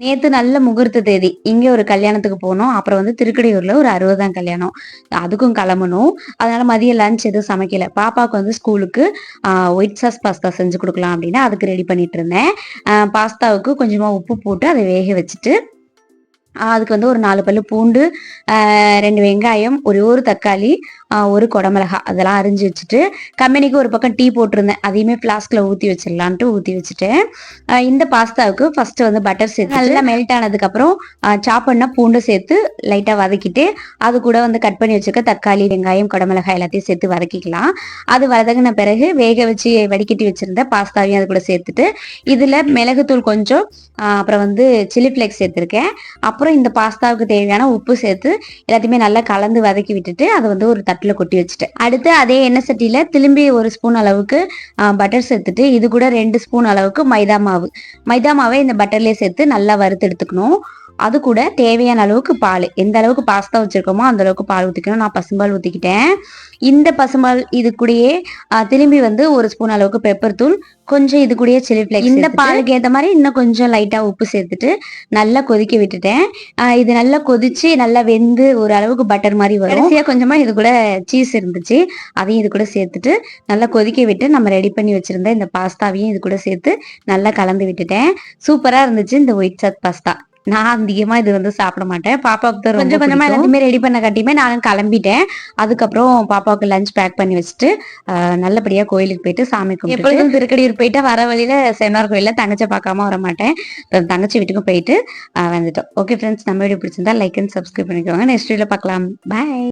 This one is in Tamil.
நேத்து நல்ல முகூர்த்த தேதி. இங்க ஒரு கல்யாணத்துக்கு போனோம். அப்புறம் வந்து திருக்கடையூர்ல ஒரு அறுபதாம் கல்யாணம். அதுக்கும் கிளம்பணும். அதனால மதியம் லஞ்ச் எதுவும் சமைக்கல. பாப்பாவுக்கு வந்து ஸ்கூலுக்கு ஒயிட் சாஸ் பாஸ்தா செஞ்சு கொடுக்கலாம் அப்படின்னு அதுக்கு ரெடி பண்ணிட்டு இருந்தேன். ஆஹ் பாஸ்தாவுக்கு கொஞ்சமா உப்பு போட்டு அதை வேக வச்சுட்டு அதுக்கு வந்து ஒரு நாலு பல்லு பூண்டு ஆஹ் ரெண்டு வெங்காயம் ஒரே ஒரு தக்காளி ஒரு குடமிளகா அதெல்லாம் அரிஞ்சு வச்சுட்டு கம்பெனிக்கு ஒரு பக்கம் டீ போட்டிருந்தேன். அதையுமே ஃப்ளாஸ்கில் ஊற்றி வச்சிடலான்ட்டு ஊற்றி வச்சுட்டேன். ஆஹ் இந்த பாஸ்தாவுக்கு ஃபர்ஸ்ட் வந்து பட்டர் சேர்த்து நல்லா மெல்ட் ஆனதுக்கப்புறம் சாப் பண்ண பூண்டு சேர்த்து லைட்டாக வதக்கிட்டு அது கூட வந்து கட் பண்ணி வச்சுக்க தக்காளி வெங்காயம் குடமிளகாய் எல்லாத்தையும் சேர்த்து வதக்கிக்கலாம். அது வதங்கின பிறகு வேக வச்சு வடிகட்டி வச்சிருந்த பாஸ்தாவையும் அது கூட சேர்த்துட்டு இதில் மிளகுத்தூள் கொஞ்சம் அப்புறம் வந்து சில்லி ஃப்ளேக்ஸ் சேர்த்துருக்கேன். அப்புறம் இந்த பாஸ்தாவுக்கு தேவையான உப்பு சேர்த்து எல்லாத்தையுமே நல்லா கலந்து வதக்கி விட்டுட்டு அதை வந்து ஒரு தட்டில் கொட்டி வச்சுட்டேன். அடுத்து அதே எண்ணெய் சட்டியில் திரும்பி ஒரு ஸ்பூன் அளவுக்கு பட்டர் சேர்த்துட்டு இது கூட ரெண்டு ஸ்பூன் அளவுக்கு மைதா மாவு. மைதா மாவை இந்த பட்டர்லேயே சேர்த்து நல்லா வறுத்து எடுத்துக்கணும். அது கூட தேவையான அளவுக்கு பால். எந்த அளவுக்கு பாஸ்தா வச்சிருக்கோமோ அந்த அளவுக்கு பால் ஊற்றிக்கணும் நான் பசும்பால் ஊற்றிக்கிட்டேன் இந்த பசும்பால் இது கூடயே திரும்பி வந்து ஒரு ஸ்பூன் அளவுக்கு பெப்பர் தூள் கொஞ்சம் இது கூடயே சில்லி ஃப்ளேக்ஸ் இந்த பாலுக்கு ஏற்ற மாதிரி இன்னும் கொஞ்சம் லைட்டாக உப்பு சேர்த்துட்டு நல்லா கொதிக்க விட்டுட்டேன். ஆஹ் இது நல்லா கொதிச்சு நல்லா வெந்து ஒரு அளவுக்கு பட்டர் மாதிரி வரும். கடைசியா கொஞ்சமா இது கூட சீஸ் இருந்துச்சு. அதையும் இது கூட சேர்த்துட்டு நல்லா கொதிக்க விட்டு நம்ம ரெடி பண்ணி வச்சிருந்த இந்த பாஸ்தாவையும் இது கூட சேர்த்து நல்லா கலந்து விட்டுட்டேன். சூப்பரா இருந்துச்சு இந்த ஒயிட் சாத் பாஸ்தா நான் அதிகமா இது வந்து சாப்பிட மாட்டேன். பாப்பாவுக்கு தான் கொஞ்சம் கொஞ்சமா எல்லாத்தையுமே ரெடி பண்ண கட்டியுமே நானும் கிளம்பிட்டேன். அதுக்கப்புறம் பாப்பாவுக்கு லஞ்ச் பேக் பண்ணி வச்சுட்டு நல்லபடியா கோயிலுக்கு போயிட்டு சாமி கும்பிட்டு எப்பொழுதும் திருக்கடியூர் போயிட்டு வர வழியில சென்னார் கோயில்ல தங்கச்சை பார்க்காம வர மாட்டேன். தங்கச்சி வீட்டுக்கும் போயிட்டு வந்துட்டோம். ஓகே ஃப்ரெண்ட்ஸ் நம்ம வீடியோ பிடிச்சிருந்தா லைக் அண்ட் சப்ஸ்கிரைப் பண்ணிக்கோங்க. நெக்ஸ்ட் வீடியோல பார்க்கலாம் பாய்